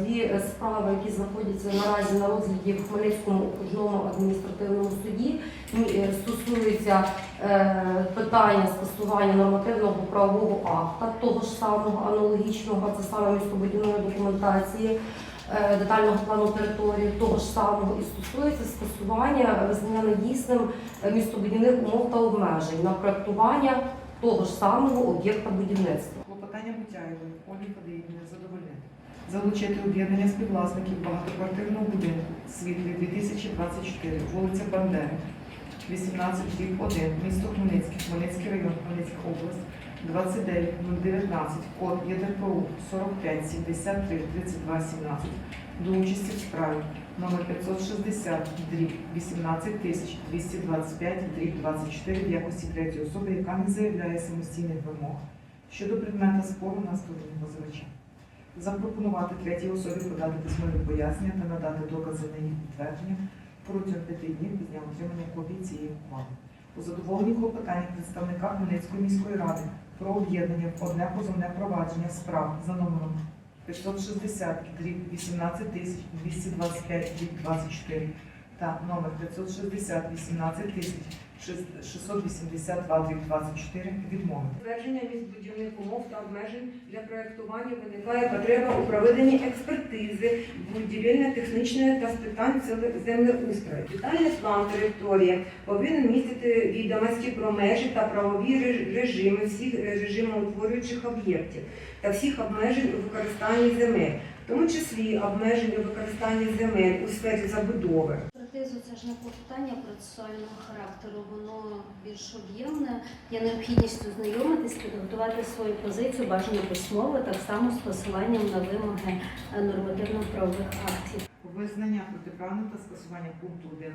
Дві е, справи, які знаходяться наразі на розгляді в Хмельницькому окружному адміністративному суді, м, е, стосуються е, питання скасування нормативного правового акта, того ж самого аналогічного, це саме містобудівної документації. Детального плану території того ж самого і стосується скасування визнання недійсним містобудівних умов та обмежень на проектування того ж самого об'єкта будівництва. Клопотання Бутяєвої Ольги Фадеївни задовольнити. Залучити об'єднання співвласників багатоквартирного будинку Світлий 2024, вулиця Бандери, 18 дріб 1, місто Хмельницький, Хмельницький район, Хмельницька область, 29019, код ЄДРПУ 45 73 32 17, до участі в справі номер 560 дріб 18 тисяч 225 дріб 24 в якості третьої особи, яка не заявляє самостійних вимог щодо предмета спору на стороні позивача. Запропонувати третій особі подати письмові пояснення та надати докази на їх підтвердження протягом п'яти днів дня отримання копії цієї ухвали. У задоволенні клопотання представника Хмельницької міської ради про об'єднання в одне позовне провадження справ за номером 560 18 тисяч 225 24 та номер 560 18 тисяч 682 дріб 24 відмовити. Затвердження містобудівних умов та обмежень для проєктування виникає потреба у проведенні експертизи будівельно-технічної та з питань землеустрою. Детальний план території повинен містити відомості про межі та правові режими всіх режимоутворюючих об'єктів та всіх обмежень у використанні земель, в тому числі обмежень у використанні земель у сфері забудови. Це ж не клопотання процесуального характеру, воно більш об'ємне. Є необхідність ознайомитись, підготувати свою позицію, бажано письмово, так само з посиланням на вимоги нормативно-правових актів. Визнання протиправним та скасування пункту 1